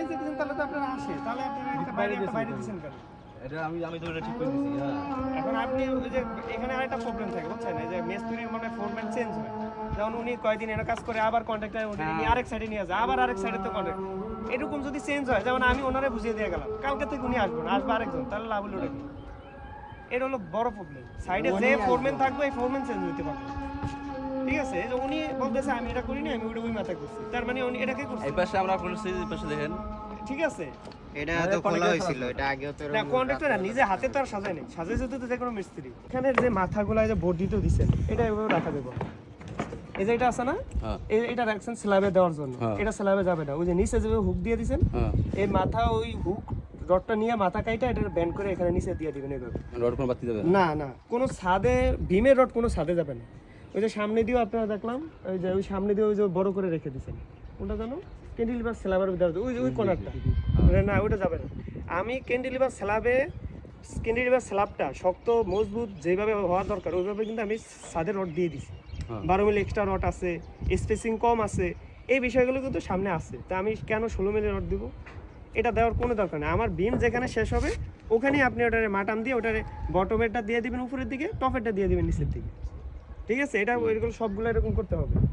বাইরে দিচ্ছেন তাহলে তো আপনার আসে। তাহলে আপনারা একটা বাইরে একটা বাইরে দিচ্ছেন কেন? এটা আমি আমি তো এটা ঠিক করে দিছি হ্যাঁ। এখন আপনি ওই যে এখানে আরেকটা প্রবলেম থাকে বুঝছেন? এই যে মেস্তুরির মানে ফোরম্যান চেঞ্জ হয়। যেমন উনি কয়দিন এনে কাজ করে আবার কন্ট্রাক্টর উনি উনি আরেক সাইডে নিয়ে যায় আবার আরেক সাইডে তো কন্ট্রাক্ট এরকম যদি চেঞ্জ হয় যেমন আমি ওনারে বুঝিয়ে দিয়ে গেলাম কালকে থেকে উনি আসবেন আসবে আরেকজন তাহলে লাভ হলো এটা হলো বড় প্রবলেম সাইডে যে ফোরম্যান থাকবে এই ফোরম্যান চেঞ্জ হতে পারবে ঠিক আছে এই যে উনি বলতেছে আমি এটা করিনি আমি ওই মাথা করছি। তার মানে উনি এটাকে করছে। এই পাশে আমরা করছি এই পাশে দেখেন। ঠিক আছে। এটা তো খোলা হয়েছিল এটা আগেও তো না কন্ট্রাক্টর নিজে হাতে তো আর সাজায় নেই। সাজাইছে তো যে কোনো মিস্ত্রি। এখানে যে মাথাগুলো যে বর্ধিত দিছেন এটা এভাবে রাখা দেবো এই যে এটা আছে না? হ্যাঁ। এটা রাখছেন স্ল্যাবে দেওয়ার জন্য। হ্যাঁ। এটা স্ল্যাবে যাবে না। ওই যে নিচে যে হুক দিয়ে দিছেন হ্যাঁ। এই মাথা ওই হুক রডটা নিয়ে মাথা কাইটা এটা ব্যান্ড করে এখানে নিচে দিয়ে দিবেন এইভাবে। রড কোন বাতি যাবে না না। কোনো ছাদে ভীমের রড কোনো ছাদে যাবে না। ওই যে সামনে দিয়েও আপনারা দেখলাম ওই যে ওই সামনে দিয়ে ওই যে বড় করে রেখে দিছেন ওটা জানো? ক্যান্ডিলিভার স্ল্যাবের ভিতরে ওই যে ওই কর্নারটা না ওটা যাবে না। আমি ক্যান্ডিলিভার স্ল্যাবে ক্যান্ডিলিভার স্ল্যাবটা শক্ত মজবুত যেভাবে হওয়া দরকার ওইভাবে কিন্তু আমি সাদের রড দিয়ে দিছি। হ্যাঁ। বারো মিলি এক্সট্রা রড আছে স্পেসিং কম আছে এই বিষয়গুলো কিন্তু সামনে আছে। তা আমি কেন ষোলো মিলি রড দিব? এটা দেওয়ার কোনো দরকার নেই। আমার বিম যেখানে শেষ হবে ওখানেই আপনি ওটারে মাটাম দিয়ে ওটারে বটমেরটা দিয়ে দিবেন উপরের দিকে টপেরটা দিয়ে দিবেন নিচের দিকে। ঠিক আছে? এটা এরকম সবগুলো এরকম করতে হবে।